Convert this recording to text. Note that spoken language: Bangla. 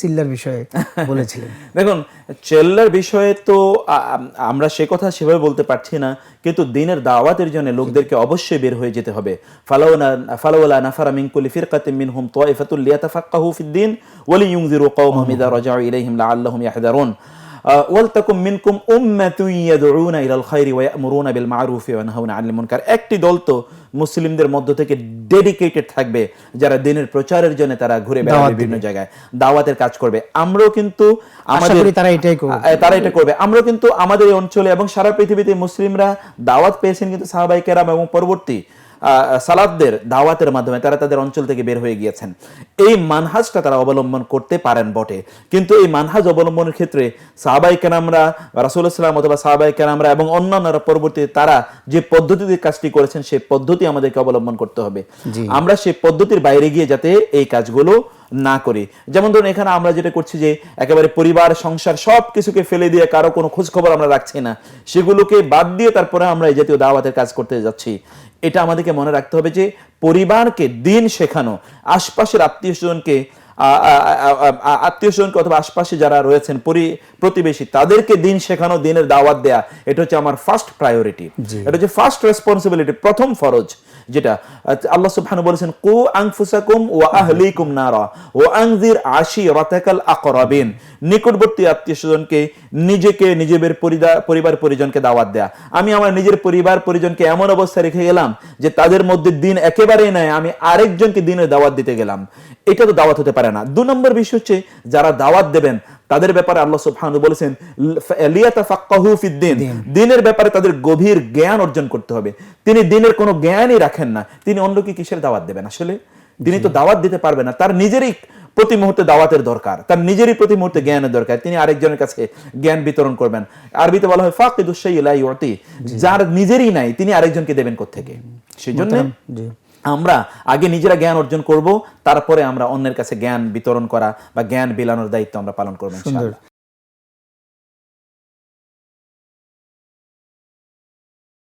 চিল্লার বিষয়ে বলেছিলেন। দেখুন, চেল্লার বিষয়ে তো আমরা সে কথা সেভাবে বলতে পারছি না, কিন্তু দিনের দাওয়াতের জন্য লোকদেরকে অবশ্যই বের হয়ে যেতে হবে। নাফারা মিন ফিরকাতিন মিনহুম তাইফাতুল লিয়াতাফাক্কাহু ফিদ-দীন ওয়া লিইউনযিরু কওমাহুম ইযা রাজাউ ইলাইহিম লাআল্লাহুম ইয়াহযারুন ওয়ালতাকুম মিনকুম উম্মাতুন ইয়াদউনা ইলাল বিল মা'রুফি আনিল মুনকার। একটি দল তো মুসলিমদের মধ্য থেকে ডেডিকেটেড থাকবে যারা দিনের প্রচারের জন্য তারা ঘুরে বেড়াবে বিভিন্ন জায়গায়। দাওয়াতের কাজ করবে। আমরাও কিন্তু আমাদের তারা এটাই করবে। তারা এটা করবে। আমরাও কিন্তু আমাদের এই অঞ্চলে এবং সারা পৃথিবীতে মুসলিমরা দাওয়াত পেয়েছেন কিন্তু সাহাবাই কেরাম এবং পরবর্তী আহ, সালাফদের দাওয়াতের মাধ্যমে তারা তাদের অঞ্চল থেকে বের হয়ে গিয়েছেন। এই মানহাজটা তারা অবলম্বন করতে পারেন বটে। কিন্তু এই মানহাজ অবলম্বনের ক্ষেত্রে সাহাবাই কেনামরা রাসুলাম অথবা সাহাবাই কেনামরা এবং অন্যান্যরা পরবর্তীতে তারা যে পদ্ধতিতে কাজটি করেছেন সেই পদ্ধতি আমাদেরকে অবলম্বন করতে হবে। আমরা সেই পদ্ধতির বাইরে গিয়ে যাতে এই কাজগুলো না করে। যেমন ধরুন, এখানে আমরা যেটা করছি যে, একেবারে পরিবার, সংসার সব কিছুকে ফেলে দিয়ে কারও কোনো খোঁজখবর আমরা রাখছি না। সেগুলোকে বাদ দিয়ে তারপরে আমরা এই জাতীয় দাওয়াতের কাজ করতে যাচ্ছি। এটা আমাদেরকে মনে রাখতে হবে যে, পরিবারকে, দিন শেখানো, আশপাশের আত্মীয় স্বজনকে আত্মীয় স্বজনকে অথবা আশপাশে যারা রয়েছেন পরি- প্রতিবেশী তাদেরকে দিন শেখানো দিনের দাওয়াত দেয়া এটা হচ্ছে আমার ফার্স্ট প্রায়োরিটি এটা হচ্ছে ফার্স্ট রেসপন্সিবিলিটি প্রথম ফরজ যেটা আল্লাহ সুবহানাহু বলেছেন কু আনফুসাকুম ওয়া আহলিকুম নারা ওয়া আনজির আশিরাতাকাল আকরাবিন। নিকটবর্তী আত্মীয় স্বজনকে নিজেকে নিজেদের পরিদা- পরিবার পরিজনকে দাওয়াত দেয়া। আমি আমার নিজের পরিবার পরিজনকে এমন অবস্থা রেখে গেলাম যে তাদের মধ্যে দিন একেবারেই নাই আমি আরেকজনকে দিনের দাওয়াত দিতে গেলাম। এটা তো দাওয়াত হতে পারে না। দু নম্বর বিষয় হচ্ছে যারা দাওয়াত দেবেন তাদের ব্যাপারে আল্লাহ সুবহানাহু বলেছেন লিয়াতাফাক্কাহু দিনের ব্যাপারে তাদের গভীর জ্ঞান অর্জন করতে হবে। তিনি দিনের কোনো জ্ঞানই রাখেন না। তিনি অন্যকে কিসের দাওয়াত দেবেন আসলে? তিনি তো দাওয়াত দিতে পারবে না। তার নিজেরই প্রতি মুহূর্তে দাওয়াতের দরকার। তার নিজেরই প্রতি মুহূর্তে জ্ঞানের দরকার। তিনি আরেকজনের কাছে জ্ঞান বিতরণ করবেন। আরবিতে বলা হয় ফাকিদুস লা যার নিজেরই নাই তিনি আরেকজনকে দেবেন কোত্থেকে? সেই জন্য আমরা আগে নিজেরা জ্ঞান অর্জন করব, তারপরে আমরা অন্যের কাছে জ্ঞান বিতরণ করা বা জ্ঞান বিলানোর দায়িত্ব আমরা পালন করব